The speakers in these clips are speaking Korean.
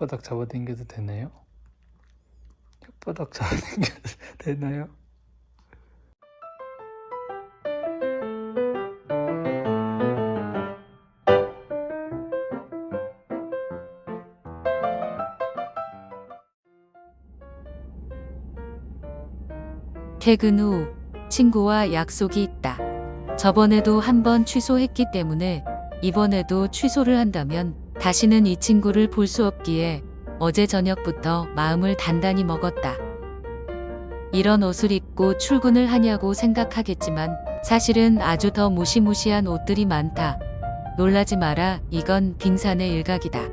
혓바닥 잡아당겨도 되나요? 혓바닥 잡아당겨도 되나요? 퇴근 후 친구와 약속이 있다. 저번에도 한 번 취소했기 때문에 이번에도 취소를 한다면 다시는 이 친구를 볼 수 없기에 어제 저녁부터 마음을 단단히 먹었다. 이런 옷을 입고 출근을 하냐고 생각하겠지만 사실은 아주 더 무시무시한 옷들이 많다. 놀라지 마라. 이건 빙산의 일각이다.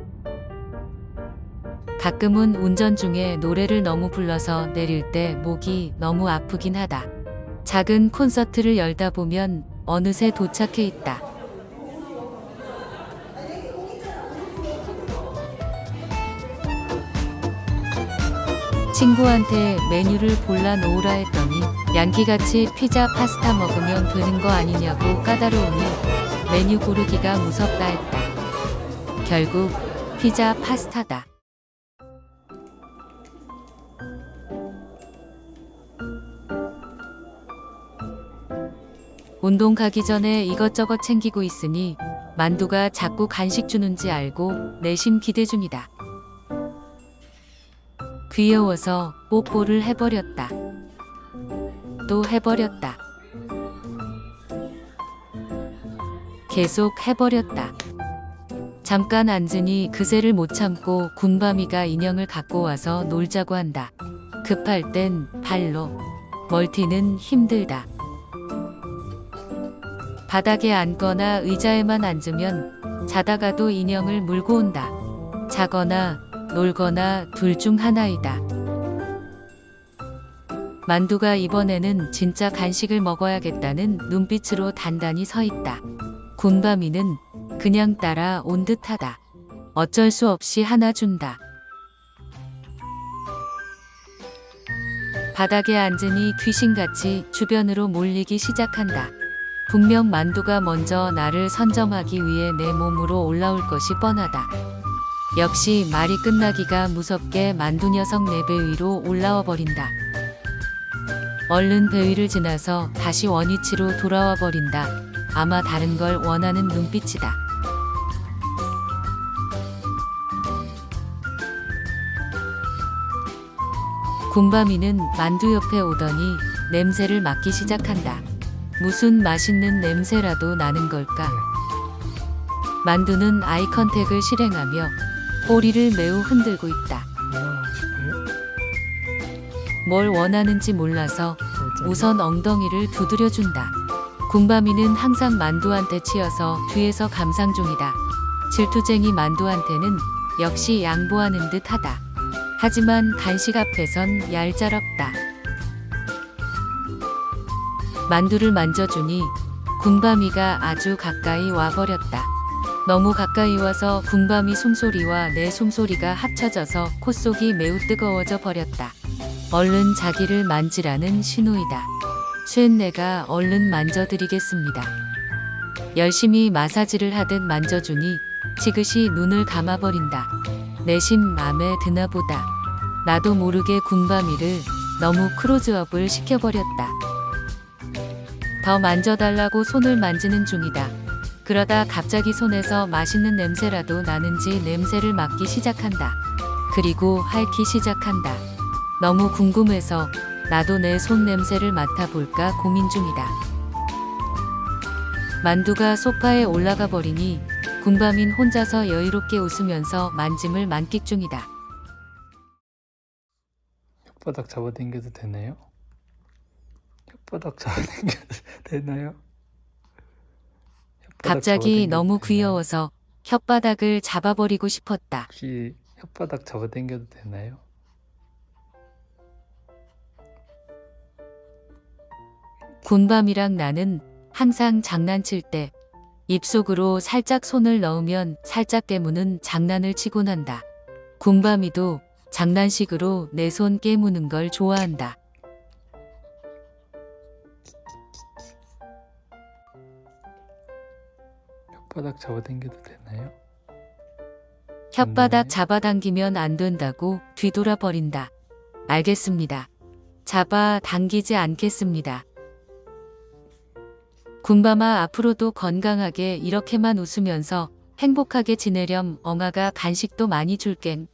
가끔은 운전 중에 노래를 너무 불러서 내릴 때 목이 너무 아프긴 하다. 작은 콘서트를 열다 보면 어느새 도착해 있다. 친구한테 메뉴를 골라 놓으라 했더니 양키같이 피자 파스타 먹으면 되는 거 아니냐고 까다로우니 메뉴 고르기가 무섭다 했다. 결국 피자 파스타다. 운동 가기 전에 이것저것 챙기고 있으니 만두가 자꾸 간식 주는지 알고 내심 기대 중이다. 귀여워서 뽀뽀를 해버렸다. 또 해버렸다. 계속 해버렸다. 잠깐 앉으니 그새를 못 참고 군밤이가 인형을 갖고 와서 놀자고 한다. 급할 땐 발로, 멀티는 힘들다. 바닥에 앉거나 의자에만 앉으면 자다가도 인형을 물고 온다. 자거나 놀거나 둘 중 하나이다. 만두가 이번에는 진짜 간식을 먹어야겠다는 눈빛으로 단단히 서 있다. 군밤이는 그냥 따라 온 듯하다. 어쩔 수 없이 하나 준다. 바닥에 앉으니 귀신같이 주변으로 몰리기 시작한다. 분명 만두가 먼저 나를 선점하기 위해 내 몸으로 올라올 것이 뻔하다. 역시 말이 끝나기가 무섭게 만두 녀석 내배 위로 올라와 버린다. 얼른 배 위를 지나서 다시 원위치로 돌아와 버린다. 아마 다른 걸 원하는 눈빛이다. 군밤이는 만두 옆에 오더니 냄새를 맡기 시작한다. 무슨 맛있는 냄새라도 나는 걸까? 만두는 아이 컨택을 실행하며 꼬리를 매우 흔들고 있다. 뭘 원하는지 몰라서 우선 엉덩이를 두드려준다. 군밤이는 항상 만두한테 치여서 뒤에서 감상 중이다. 질투쟁이 만두한테는 역시 양보하는 듯 하다. 하지만 간식 앞에선 얄짤없다. 만두를 만져주니 군밤이가 아주 가까이 와버렸다. 너무 가까이 와서 군밤이 숨소리와 내 숨소리가 합쳐져서 콧속이 매우 뜨거워져 버렸다. 얼른 자기를 만지라는 신호이다. 쇳내가 얼른 만져드리겠습니다. 열심히 마사지를 하듯 만져주니 지그시 눈을 감아버린다. 내심 맘에 드나 보다. 나도 모르게 군밤이를 너무 크로즈업을 시켜버렸다. 더 만져달라고 손을 만지는 중이다. 그러다 갑자기 손에서 맛있는 냄새라도 나는지 냄새를 맡기 시작한다. 그리고 핥기 시작한다. 너무 궁금해서 나도 내 손 냄새를 맡아볼까 고민 중이다. 만두가 소파에 올라가 버리니 군밤인 혼자서 여유롭게 웃으면서 만짐을 만끽 중이다. 혓바닥 잡아당겨도 되나요? 혓바닥 잡아당겨도 되나요? 갑자기 너무 되나요? 귀여워서 혓바닥을 잡아버리고 싶었다. 혹시 혓바닥 잡아당겨도 되나요? 군밤이랑 나는 항상 장난칠 때 입속으로 살짝 손을 넣으면 살짝 깨무는 장난을 치곤 한다. 군밤이도 장난식으로 내 손 깨무는 걸 좋아한다. 혓바닥 잡아당겨도 되나요? 혓바닥 네. 잡아당기면 안 된다고 뒤돌아 버린다. 알겠습니다. 잡아 당기지 않겠습니다. 군밤아 앞으로도 건강하게 이렇게만 웃으면서 행복하게 지내렴 엉아가 간식도 많이 줄겐.